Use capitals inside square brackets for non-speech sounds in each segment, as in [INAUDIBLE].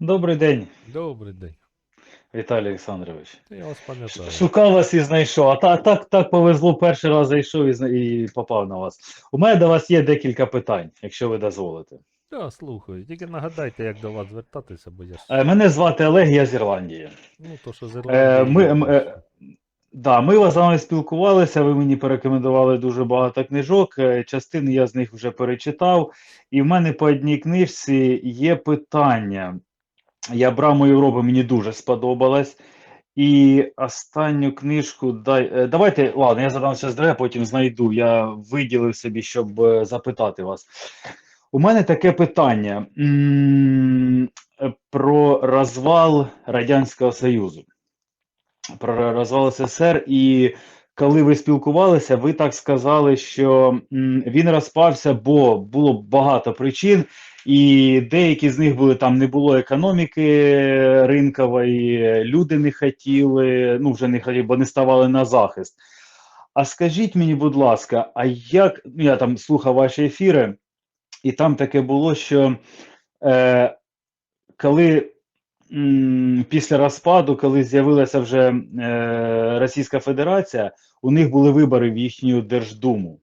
Добрий день, Добрий день. Віталій Олександрович. Я вас пам'ятаю. Шукав вас і знайшов. А так, так, так повезло, перший раз зайшов і, зна- і попав на вас. У мене до вас є декілька питань, якщо ви дозволите. Так, слухаю. Тільки нагадайте, як до вас звертатися, бо я ж. Е, Мене звати Олег, я з Ірландії. Ну, то що з Е, Ірландії. ми, я м, е, да, ми вас з вами спілкувалися, ви мені порекомендували дуже багато книжок. Частини я з них вже перечитав. І в мене по одній книжці є питання. Я брав мою Європу, мені дуже сподобалось. І останню книжку дай. е, Давайте, ладно, я задам ще здравия, потім знайду. Я виділив собі, щоб е, запитати вас. У мене таке питання про розвал Радянського Союзу, про розвал СССР. І коли ви спілкувалися, ви так сказали, що він розпався, бо було багато причин, і деякі з них були там не було економіки ринкової, люди не хотіли, ну вже не хотіли, бо не ставали на захист. А скажіть мені, будь ласка, а як ну, я там слухав ваші ефіри, і там таке було, що е, коли після розпаду, коли з'явилася вже е, Російська Федерація, у них були вибори в їхню Держдуму.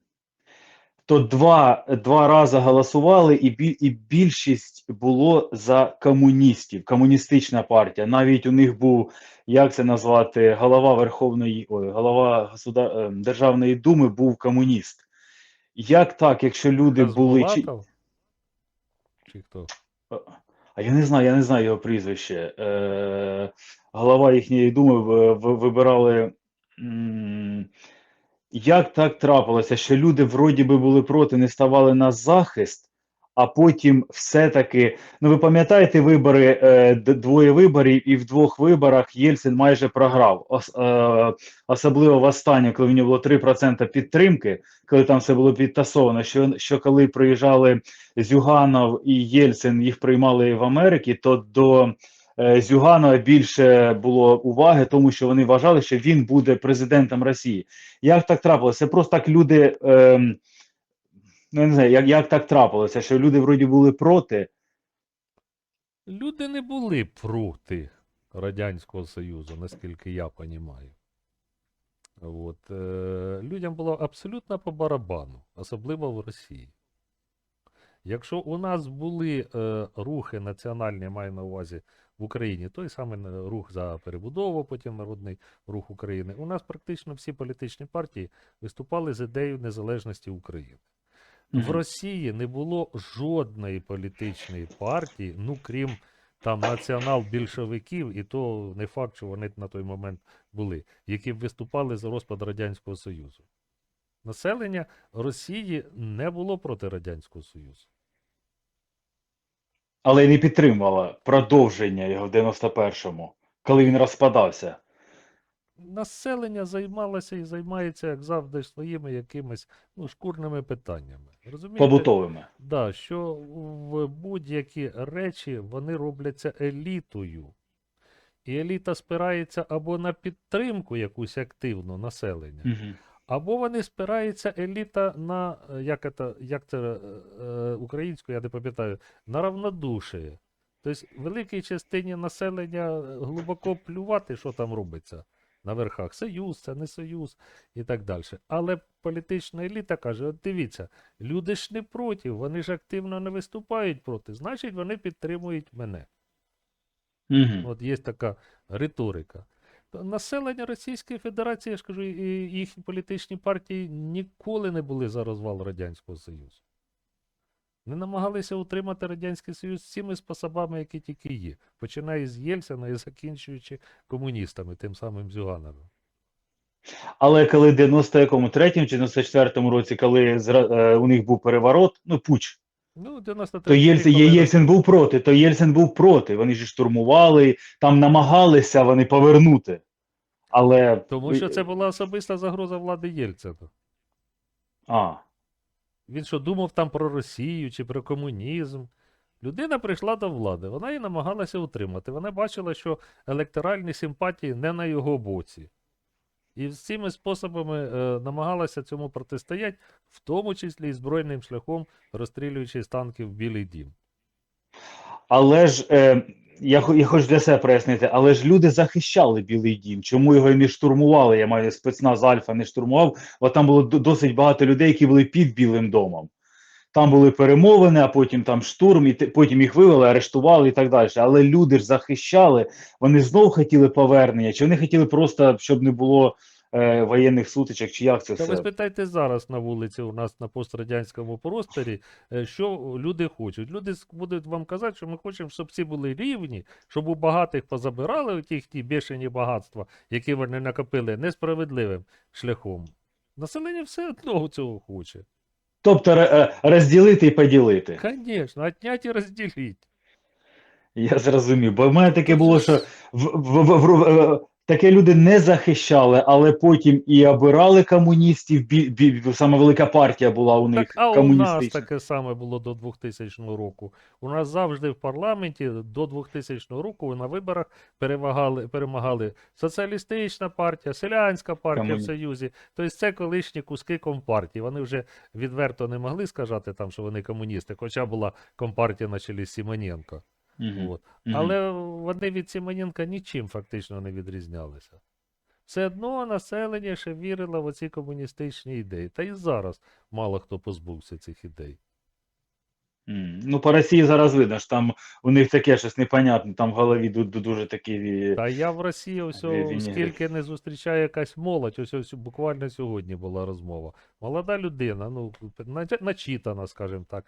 То два, два рази голосували, і, бі, і більшість було за комуністів, комуністична партія. Навіть у них був, як це назвати, голова Верховної, ой, голова государ, е, Державної думи був комуніст. Як так, якщо люди були. Чи, Чи хто? А я не знаю, я не знаю його прізвище. Е, голова їхньої думи вибирали. Як так трапилося, що люди вроді би були проти, не ставали на захист, а потім все-таки. Ну, ви пам'ятаєте вибори, е, двоє виборів, і в двох виборах Єльцин майже програв. Ос, е, особливо в останньому, коли в нього було 3% підтримки, коли там все було підтасовано. Що, що коли приїжджали Зюганов і Єльцин, їх приймали в Америці, то до е, Зюганова більше було уваги, тому що вони вважали, що він буде президентом Росії. Як так трапилося? Це просто так люди. ем, ну, я не знаю, як, як так трапилося, що люди вроді були проти. Люди не були проти Радянського Союзу, наскільки я розумію. От, е, людям було абсолютно по барабану, особливо в Росії. Якщо у нас були е, рухи національні, маю на увазі в Україні, той самий е, рух за перебудову, потім Народний рух України, у нас практично всі політичні партії виступали з ідеєю незалежності України. В Росії не було жодної політичної партії, ну крім там націонал-більшовиків, і то не факт, що вони на той момент були, які б виступали за розпад Радянського Союзу. Населення Росії не було проти Радянського Союзу. Але й не підтримувала продовження його в 91-му, коли він розпадався. Населення займалося і займається, як завжди, своїми якимись ну, шкурними питаннями. Розумієте? Побутовими. Да, що в будь-які речі вони робляться елітою. І еліта спирається або на підтримку якусь активну населення, Угу. або вони спираються еліта на е, як, це, як це е, е, українською, я не пам'ятаю, на равнодушие. Тобто великій частині населення глибоко плювати, що там робиться на верхах. Союз, це не союз і так далі. Але політична еліта каже: от дивіться, люди ж не проти, вони ж активно не виступають проти, значить вони підтримують мене. Угу. От є така риторика. Населення Російської Федерації, я ж кажу, і їхні політичні партії ніколи не були за розвал Радянського Союзу. Вони намагалися утримати Радянський Союз всіми способами, які тільки є, починаючи з Єльцина і закінчуючи комуністами, тим самим Зюгановим. Але коли в 93-му чи 94-му році, коли е, у них був переворот, ну пуч, Ну, 93 то Єльцин, коли Єльцин був проти, то Єльцин був проти. Вони ж штурмували, там намагалися вони повернути. Але Тому що це була особиста загроза влади Єльцина. а, Він що думав там про Росію чи про комунізм. Людина прийшла до влади, вона її намагалася утримати. Вона бачила, що електоральні симпатії не на його боці. І з цими способами е, намагалася цьому протистояти, в тому числі і збройним шляхом, розстрілюючи з танків Білий Дім. але ж е, я, я хочу для себе прояснити, але ж люди захищали Білий Дім. Чому його не штурмували? Я маю спецназ Альфа не штурмував, бо там було досить багато людей, які були під Білим домом. Там були перемовини, а потім там штурм, і потім їх вивели, арештували і так далі. Але люди ж захищали, вони знов хотіли повернення, чи вони хотіли просто, щоб не було е, воєнних сутичок, чи як це Та ви спитайте зараз на вулиці у нас на пострадянському просторі, е, що люди хочуть. Люди с- будуть вам казати, що ми хочемо, щоб всі були рівні, щоб у багатих позабирали ті, ті бешені багатства, які вони накопили несправедливим шляхом. Населення все одно цього хоче. Тобто ре- е, розділити і поділити. Звісно, отнять і розділіть. Я зрозумів, бо в мене таке було, що в, в, в, в, в- таке люди не захищали, але потім і обирали комуністів. Бі, бі, саме велика партія була у них Так, а у нас таке саме було до 2000 року. У нас завжди в парламенті до 2000 року на виборах перевагали, перемагали соціалістична партія, селянська партія Комуні- в Союзі. Тобто це колишні куски компартії. Вони вже відверто не могли сказати там, що вони комуністи, хоча була компартія на чолі Сімоненко. Мгм, От. мгм. Але вони від Сімоненка нічим фактично не відрізнялися. Все одно населення ще вірило в оці комуністичні ідеї. Та і зараз мало хто позбувся цих ідей. Ну, по Росії зараз видно, що там у них таке щось непонятне, там в голові ду- ду- дуже такі. Та я в Росії ось скільки не зустрічаю якась молодь, ось ось буквально сьогодні була розмова. Молода людина, ну начитана, скажімо так.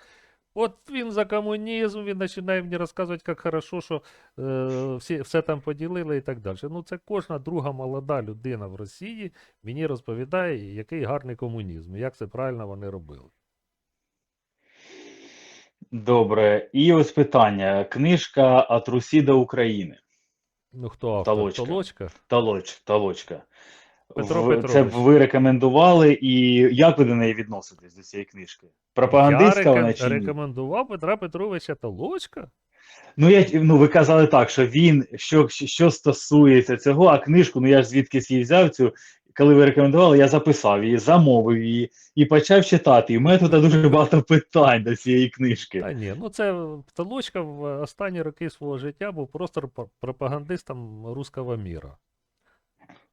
От він за комунізм, він починає мені розказувати, як хорошо, що е, всі, все там поділили і так далі. Ну, це кожна друга молода людина в Росії мені розповідає, який гарний комунізм, як це правильно вони робили. Добре. І ось питання: книжка «От Русі до України. Ну, хто автор? Толочка. Толочка? Толоч, толочка. Петро В- Це Петрович. ви рекомендували, і як ви до неї відноситесь до цієї книжки? Пропагандистська Я вона чи ні? рекомендував Петра Петровича Толочка. Ну, я, ну, ви казали так, що він, що, що стосується цього, а книжку, ну я ж звідкись її взяв цю, коли ви рекомендували, я записав її, замовив її і почав читати. І в мене тут дуже багато питань до цієї книжки. Та ні, ну це Толочка в останні роки свого життя був просто пропагандистом руського міра.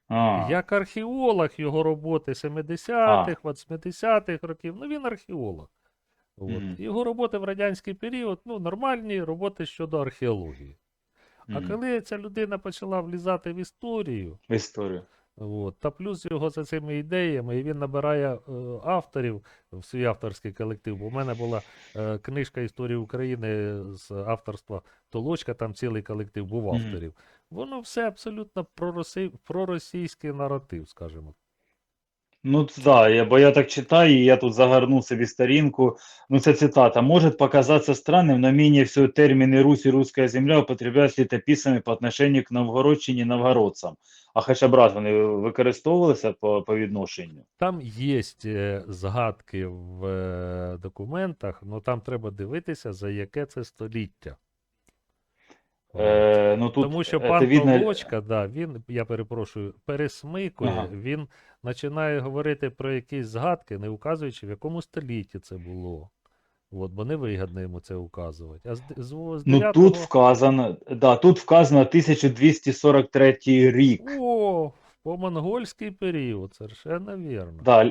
А, Як археолог його роботи 70-х, 80-х років, ну він археолог. От. Мгм. Його роботи в радянський період, ну, нормальні роботи щодо археології. А мгм. коли ця людина почала влізати в історію, В історію. От. Та плюс його за цими ідеями, і він набирає е, авторів в свій авторський колектив. В мене була е, книжка Історії України з авторства Толочка, там цілий колектив був авторів. Воно все абсолютно пророси, проросійський наратив, скажімо. Ну, да, я, бо я так читаю, и я тут загорнул себе сторінку. Ну, це цитата. «Может показаться странным, но менее всего термины «Русь» и «русская земля» употребляют літописами по отношению к Новгородчині і новгородцам. А хоча б раз вони використовувалися по, по відношенню? Там є е, згадки в е, документах, але там треба дивитися, за яке це століття. Е, ну, тут, Тому що пан видно- Толочка, да, він, я перепрошую, пересмикує, Ага. він починає говорити про якісь згадки, не указуючи, в якому столітті це було. От, бо невигідно йому це указувати. А з, з, з Ну, 9-го тут вказано, да, тут вказано 1243 рік. О, по монгольський період, совершенно вірно. Да,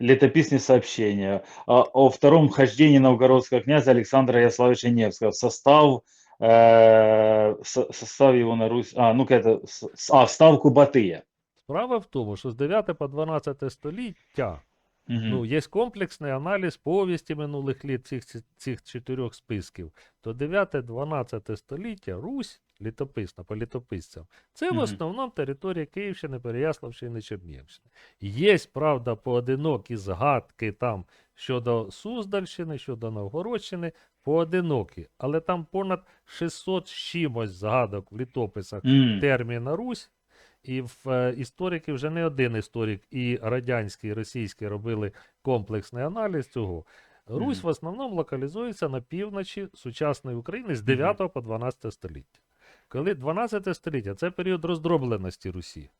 летописные сообщения о, о втором хождении новгородского князя Александра Ярославича Невского в состав, э, со- состав его на Русь, а, ну-ка это, с- с- а, в ставку Батыя. Справа в тому, що з 9 по 12 століття Мгм. Ну, є комплексний аналіз повісті минулих літ цих, цих, цих чотирьох списків. То 9-12 століття Русь літописна по літописцям. Це в Мгм. основному територія Київщини, Переяславщини, Чернігівщини. Є, правда, поодинокі згадки там щодо Суздальщини, щодо Новгородщини, поодинокі. Але там понад 600 з чимось згадок в літописах М, терміна Русь, і в е, історики вже не один історик, і радянський, і російський робили комплексний аналіз цього. Русь Мгм. в основному локалізується на півночі сучасної України з 9 по 12 століття. Коли 12 століття це період роздробленості Русі.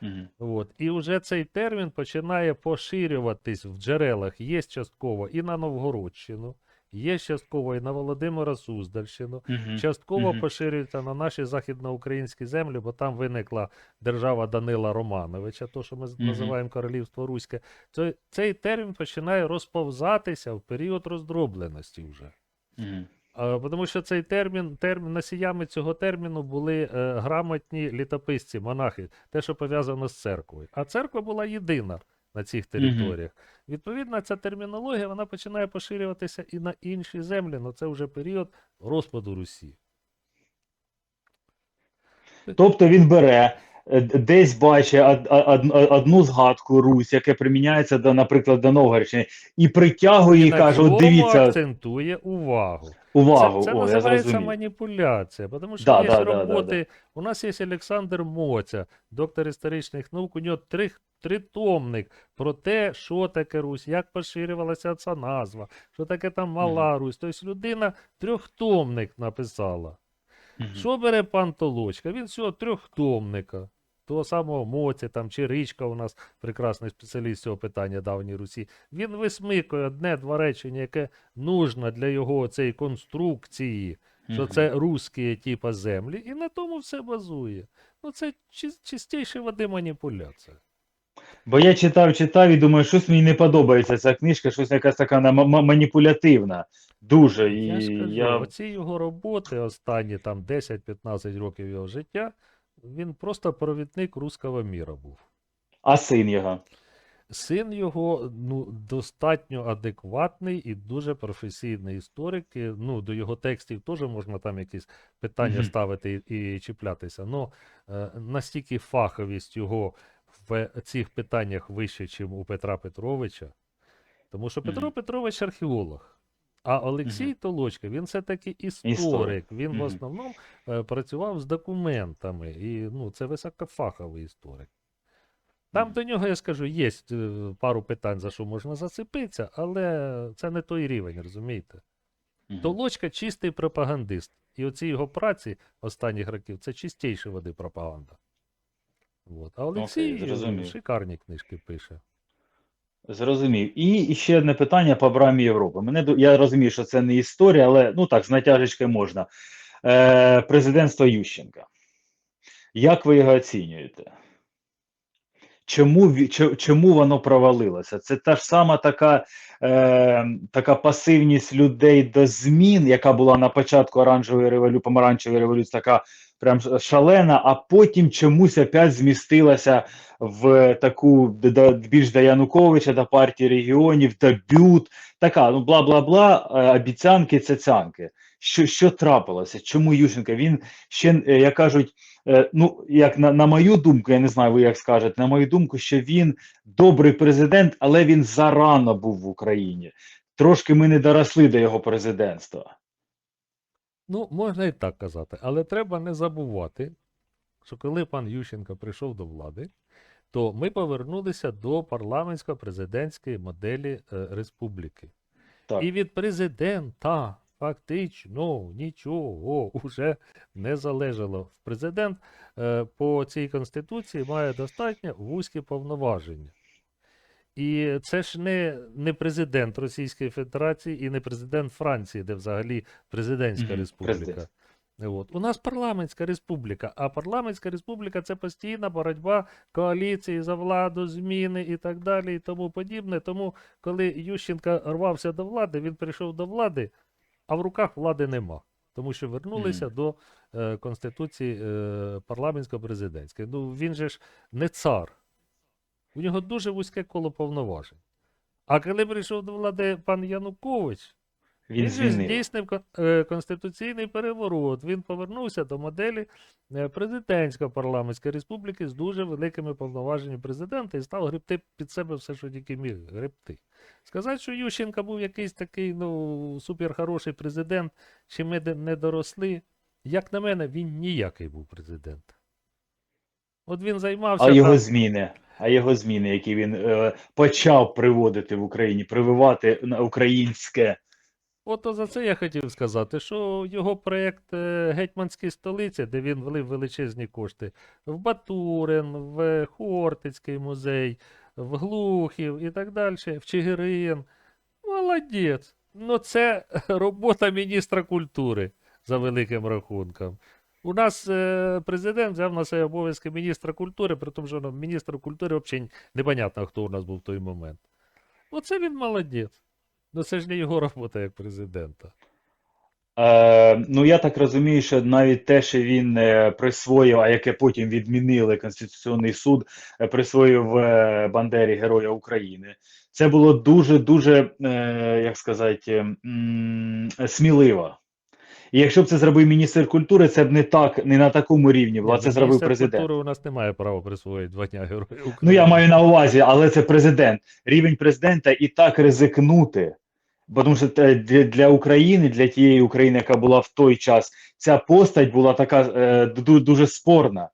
мгм. От. І вже цей термін починає поширюватись в джерелах, є частково і на Новгородщину, є частково і на Володимира Суздальщину, Мгм. частково Мгм. поширюється на наші західноукраїнські землі, бо там виникла держава Данила Романовича, то, що ми Мгм. називаємо Королівство Руське. Цей, цей термін починає розповзатися в період роздробленості вже. А, Тому що цей термін, термін, носіями цього терміну були е, грамотні літописці, монахи, те, що пов'язано з церквою. А церква була єдина на цих територіях. Відповідно, ця термінологія вона починає поширюватися і на інші землі, але це вже період розпаду Русі. Тобто він бере, десь бачить од- од- од- одну згадку Русь, яке приміняється до, наприклад, до Новгородщини, і притягує і на каже: от дивіться, акцентує увагу. увагу. Це, це О, називається зрозумів. маніпуляція, тому що Да, є да, да, да, роботи. У нас є Олександр Моця, доктор історичних наук. У нього три, тритомник про те, що таке Русь, як поширювалася ця назва, що таке там мала Русь. Тобто людина трьохтомник написала. Що бере пан Толочка? Він всього трьохтомника. Того самого Моці там, чи Ричка у нас прекрасний спеціаліст цього питання давній Русі. Він висмикує одне-два речення, яке нужно для його цієї конструкції, що це русські типа землі, і на тому все базує. Ну це чис- чистіше води маніпуляція. Бо я читав, читав і думаю, щось мені не подобається ця книжка, щось якась така на- ма- маніпулятивна. Дуже. І Я я... оці його роботи, останні там 10-15 років його життя, він просто провідник руського міра був. А син його. Син його ну, достатньо адекватний і дуже професійний історик. і, Ну, до його текстів теж можна там якісь питання Мгм. ставити і, і чіплятися. Ну, е, настільки фаховість його в цих питаннях вище, ніж у Петра Петровича. Тому що Петро Мгм. Петрович археолог. А Олексій Мгм. Толочка, він все-таки історик. Історик. Він в основному е, працював з документами. І ну, це високофаховий історик. Там Мгм. до нього, я скажу, є е, пару питань, за що можна зацепитися, але це не той рівень, розумієте? Мгм. Толочка чистий пропагандист. І оці його праці останніх років це чистіше води пропаганда. От. А Олексій е, зрозумів. шикарні книжки пише. Зрозумів. І, ще одне питання по брамі Європи. Мене я розумію, що це не історія, але ну так, з натяжечкою можна. Е, президентство Ющенка. Як ви його оцінюєте? Чому, чому воно провалилося? Це та ж сама така, е, така пасивність людей до змін, яка була на початку оранжевої революції, помаранчевої революції, така прям шалена, а потім чомусь опять змістилася в таку більш до Януковича, до партії регіонів, до бют, така, ну бла-бла-бла, е, обіцянки, цяцянки. Що, що трапилося? Чому Ющенка? Він ще, е, як кажуть, е, ну, як на, на мою думку, я не знаю, ви як скажете, на мою думку, що він добрий президент, але він зарано був в Україні. Трошки ми не доросли до його президентства. Ну, можна і так казати, але треба не забувати, що коли пан Ющенко прийшов до влади, то ми повернулися до парламентсько-президентської моделі е, республіки. Так. І від президента фактично нічого вже не залежало. Президент е, по цій конституції має достатньо вузькі повноваження. І це ж не, не президент Російської Федерації і не президент Франції, де взагалі президентська Мгм, республіка. президент. От. У нас парламентська республіка, а парламентська республіка це постійна боротьба коаліції за владу, зміни і так далі, і тому подібне. Тому, коли Ющенка рвався до влади, він прийшов до влади, а в руках влади нема. Тому що вернулися до е, Конституції е, парламентсько-президентської. Ну, він же ж не цар. У нього дуже вузьке коло повноважень. А коли прийшов до влади пан Янукович, Він він здійснив е, конституційний переворот. Він повернувся до моделі е, президентсько-парламентської республіки з дуже великими повноваженнями президента і став гребти під себе все, що тільки міг гребти. Сказати, що Ющенка був якийсь такий ну, суперхороший президент, чи ми не доросли, як на мене, він ніякий був президент. От він займався. А його там- зміни, а його зміни, які він е, почав приводити в Україні, прививати на українське. Ото за це я хотів сказати, що його проєкт е, Гетьманські столиці, де він влив величезні кошти в Батурин, в Хортицький музей, в Глухів і так далі, в Чигирин. Молодець. Ну, це [LAUGHS] робота міністра культури за великим рахунком. У нас е, президент взяв на себе обов'язки міністра культури, при тому, що ну, міністр культури взагалі непонятно, хто у нас був в той момент. Оце він молодець. Ну це ж не його робота як президента. Е, ну, я так розумію, що навіть те, що він е, присвоїв, а яке потім відмінили Конституційний суд, е, присвоїв Бандері Героя України. Це було дуже-дуже, як сказати, сміливо. І якщо б це зробив міністр культури, це б не так, не на такому рівні було, це зробив міністр президент. культури у нас немає права присвоїти два дня героїв. України. Ну, я маю на увазі, але це президент. Рівень президента і так ризикнути. Бо Тому що те- для, України, для тієї України, яка була в той час, ця постать була така е, ду- дуже спорна.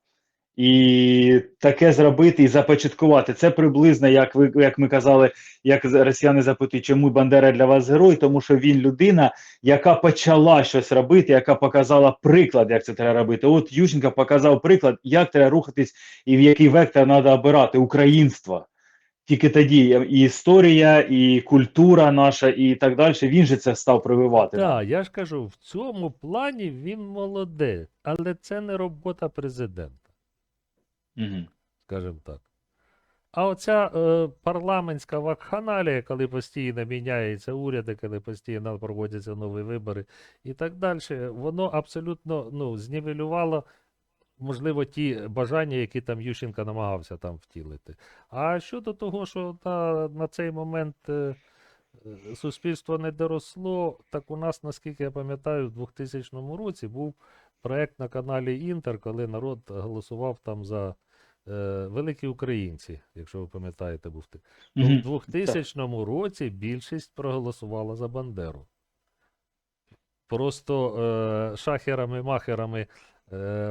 І таке зробити і започаткувати. Це приблизно, як ви як ми казали, як росіяни запитують, чому Бандера для вас герой, тому що він людина, яка почала щось робити, яка показала приклад, як це треба робити. От Ющенко показав приклад, як треба рухатись і в який вектор треба обирати українство. Тільки тоді і історія, і культура наша, і так далі. Він же це став прививати. Так, я ж кажу, в цьому плані він молодець, але це не робота президента, Мгм. скажімо так. А оця е, парламентська вакханалія, коли постійно міняються уряди, коли постійно проводяться нові вибори і так далі, воно абсолютно ну, знівелювало, можливо, ті бажання, які там Ющенко намагався там втілити. А щодо того, що на, на цей момент е, е, суспільство не доросло, так у нас, наскільки я пам'ятаю, в 2000 році був проект на каналі Інтер, коли народ голосував там за е, великі українці, якщо ви пам'ятаєте, був ти. То Мгм. в 2000 році більшість проголосувала за Бандеру. Просто е, шахерами-махерами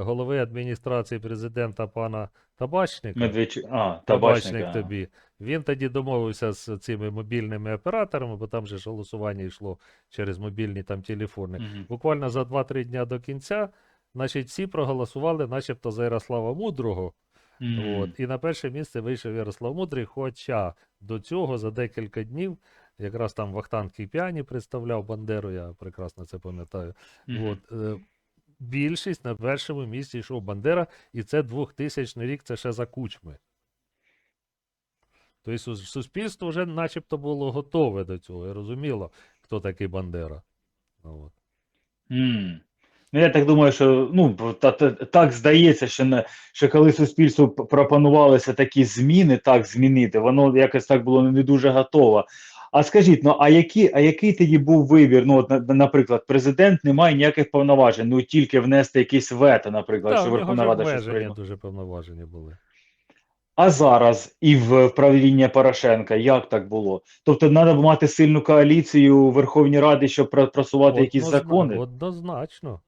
голови адміністрації президента пана Табачника. Медведчук, а, Табачник тобі. Він тоді домовився з цими мобільними операторами, бо там же ж голосування йшло через мобільні там телефони. Мгм. Буквально за 2-3 дня до кінця, значить, всі проголосували, начебто, за Ярослава Мудрого. Мгм. От, і на перше місце вийшов Ярослав Мудрий, хоча до цього за декілька днів, якраз там Вахтанг Кіпіані представляв Бандеру, я прекрасно це пам'ятаю. Мгм. От, е, більшість на першому місці йшов Бандера, і це 2000 рік, це ще за кучми. Тобто сус- суспільство вже начебто було готове до цього і розуміло, хто такий Бандера. Ну, От. М. Ну, я так думаю, що ну, та, та, так здається, що, не, що коли суспільству пропонувалися такі зміни, так змінити, воно якось так було не дуже готово. А скажіть, ну а які, а який тоді був вибір? Ну, от, на- на- наприклад, президент не має ніяких повноважень, ну тільки внести якісь вето, наприклад, що Верховна Рада щось прийме. дуже повноважені були. А зараз і в правління Порошенка як так було? Тобто треба мати сильну коаліцію у Верховній Раді, щоб просувати якісь Однозна- закони? Однозначно.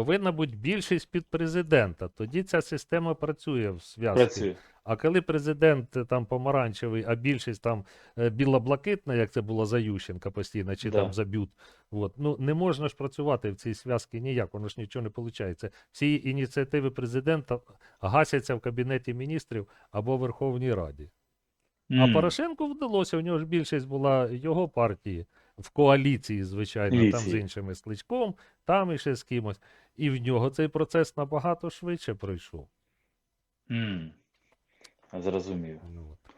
Повинна бути більшість під президента. Тоді ця система працює в зв'язку. Працює. А коли президент е, там помаранчевий, а більшість там е, біла-блакитна, як це було за Ющенка постійно, чи Да. там за Бют, от, ну не можна ж працювати в цій зв'язці ніяк, воно ж нічого не виходить. Всі ініціативи президента гасяться в Кабінеті міністрів або Верховній Раді. А М. Порошенку вдалося, у нього ж більшість була його партії в коаліції, звичайно, там з іншими з Кличком, там іще з кимось. І в нього цей процес набагато швидше пройшов. М. Зрозумів. Ну, от.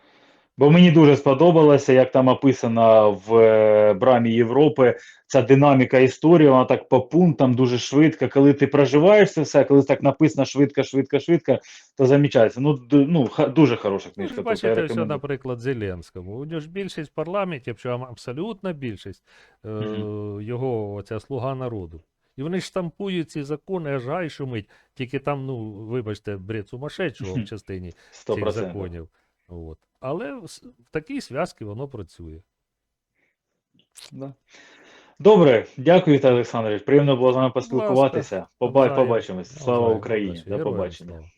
Бо мені дуже сподобалося, як там описано в е, брамі Європи ця динаміка історії, вона так по пунктам дуже швидко. Коли ти проживаєш це все, коли так написано швидко, швидко, швидко, то замічається. Ну, ну дуже хороша Ну, книжка. ж тобто бачите, все, наприклад, Зеленському. У нього ж більшість в парламенті, абсолютна більшість, е, його оця слуга народу. І вони штампують ці закони, аж гай шумить. Тільки там, ну, вибачте, бред сумасшедшого в [LAUGHS] частині Сто цих законів. От. Але в, такій зв'язці воно працює. Да. Добре, дякую, Віталій Олександрович. Приємно було з вами поспілкуватися. Поба- Побачимось. Слава Україні. До побачення.